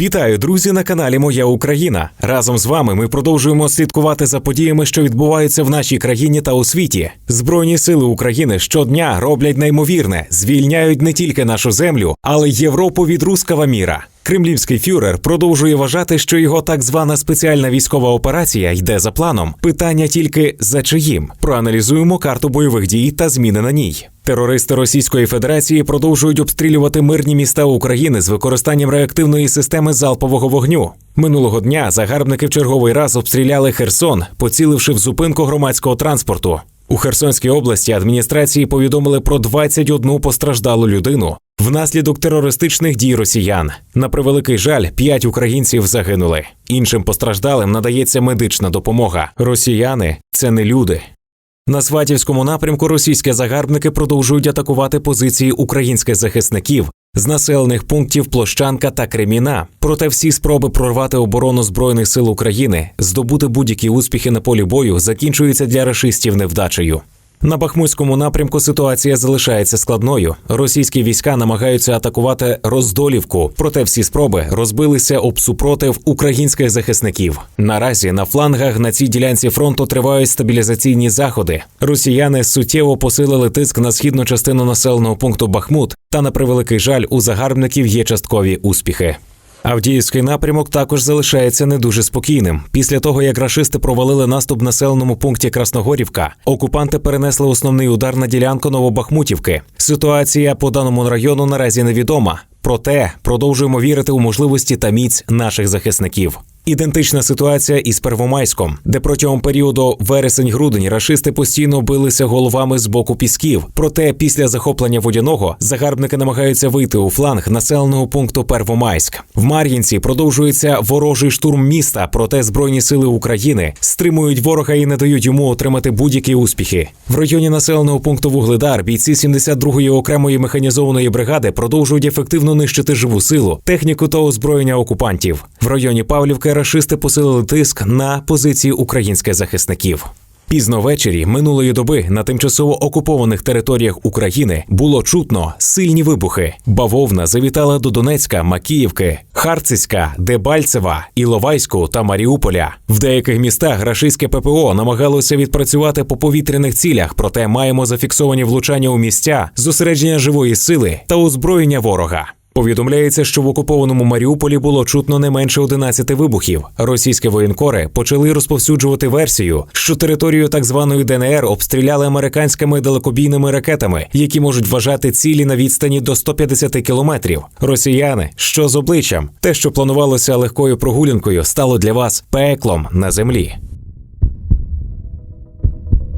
Вітаю, друзі, на каналі Моя Україна. Разом з вами ми продовжуємо слідкувати за подіями, що відбуваються в нашій країні та у світі. Збройні сили України щодня роблять неймовірне, звільняють не тільки нашу землю, але й Європу від рускава міра. Кремлівський фюрер продовжує вважати, що його так звана спеціальна військова операція йде за планом. Питання тільки за чиїм. Проаналізуємо карту бойових дій та зміни на ній. Терористи Російської Федерації продовжують обстрілювати мирні міста України з використанням реактивної системи залпового вогню. Минулого дня загарбники в черговий раз обстріляли Херсон, поціливши в зупинку громадського транспорту. У Херсонській області адміністрації повідомили про 21 постраждалу людину внаслідок терористичних дій росіян. На превеликий жаль, 5 українців загинули. Іншим постраждалим надається медична допомога. Росіяни це не люди. На Сватівському напрямку російські загарбники продовжують атакувати позиції українських захисників з населених пунктів Площанка та Креміна. Проте всі спроби прорвати оборону збройних сил України, здобути будь-які успіхи на полі бою закінчуються для рашистів невдачею. На Бахмутському напрямку ситуація залишається складною. Російські війська намагаються атакувати Роздолівку, проте всі спроби розбилися об супротив українських захисників. Наразі на флангах на цій ділянці фронту тривають стабілізаційні заходи. Росіяни суттєво посилили тиск на східну частину населеного пункту Бахмут, та на превеликий жаль у загарбників є часткові успіхи. Авдіївський напрямок також залишається не дуже спокійним. Після того, як рашисти провалили наступ в населеному пункті Красногорівка, окупанти перенесли основний удар на ділянку Новобахмутівки. Ситуація по даному району наразі невідома. Проте продовжуємо вірити у можливості та міць наших захисників. Ідентична ситуація із Первомайськом, де протягом періоду вересень-грудень рашисти постійно билися головами з боку пісків. Проте після захоплення водяного загарбники намагаються вийти у фланг населеного пункту Первомайськ. В Мар'їнці продовжується ворожий штурм міста. Проте збройні сили України стримують ворога і не дають йому отримати будь-які успіхи. В районі населеного пункту Вугледар бійці 72-ї окремої механізованої бригади продовжують ефективно нищити живу силу, техніку та озброєння окупантів. В районі Павлівки рашисти посилили тиск на позиції українських захисників. Пізно ввечері минулої доби на тимчасово окупованих територіях України було чутно сильні вибухи. Бавовна завітала до Донецька, Макіївки, Харцизька, Дебальцева, Іловайську та Маріуполя. В деяких містах рашистське ППО намагалося відпрацювати по повітряних цілях, проте маємо зафіксовані влучання у місця, зосередження живої сили та озброєння ворога. Повідомляється, що в окупованому Маріуполі було чутно не менше 11 вибухів. Російські воєнкори почали розповсюджувати версію, що територію так званої ДНР обстріляли американськими далекобійними ракетами, які можуть вважати цілі на відстані до 150 кілометрів. Росіяни, що з обличчям, те, що планувалося легкою прогулянкою, стало для вас пеклом на землі.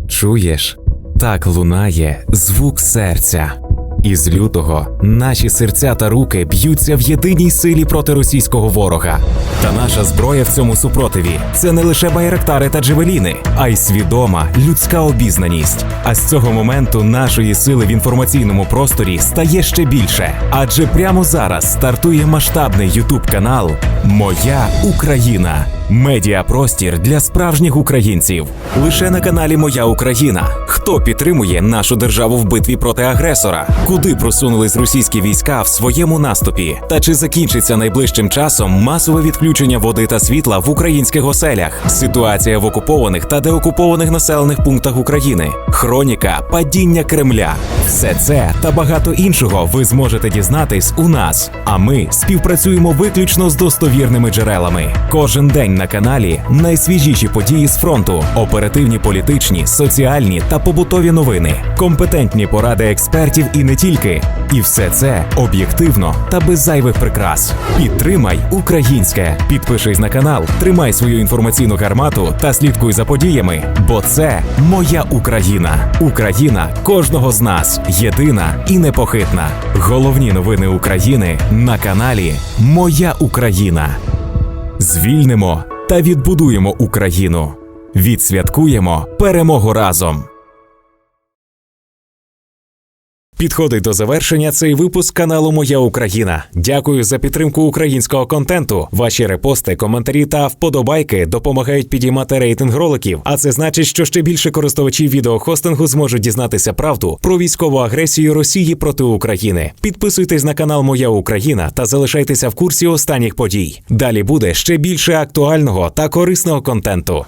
Чуєш? Так лунає звук серця. Із лютого наші серця та руки б'ються в єдиній силі проти російського ворога. Та наша зброя в цьому супротиві це не лише байрактари та джевеліни, а й свідома людська обізнаність. А з цього моменту нашої сили в інформаційному просторі стає ще більше. Адже прямо зараз стартує масштабний ютуб канал Моя Україна. Медіапростір для справжніх українців. Лише на каналі Моя Україна. Хто підтримує нашу державу в битві проти агресора? Куди просунулись російські війська в своєму наступі? Та чи закінчиться найближчим часом масове відключення води та світла в українських оселях? Ситуація в окупованих та деокупованих населених пунктах України, хроніка падіння Кремля. Все це та багато іншого ви зможете дізнатись у нас. А ми співпрацюємо виключно з достовірними джерелами. Кожен день на каналі найсвіжіші події з фронту, оперативні політичні, соціальні та побутові новини, компетентні поради експертів і не тільки. І все це об'єктивно та без зайвих прикрас. Підтримай українське. Підпишись на канал, тримай свою інформаційну гармату та слідкуй за подіями, бо це моя Україна. Україна кожного з нас єдина і непохитна. Головні новини України на каналі Моя Україна. Звільнимо та відбудуємо Україну. Відсвяткуємо перемогу разом. Підходить до завершення цей випуск каналу Моя Україна. Дякую за підтримку українського контенту. Ваші репости, коментарі та вподобайки допомагають підіймати рейтинг роликів. А це значить, що ще більше користувачів відеохостингу зможуть дізнатися правду про військову агресію Росії проти України. Підписуйтесь на канал Моя Україна та залишайтеся в курсі останніх подій. Далі буде ще більше актуального та корисного контенту.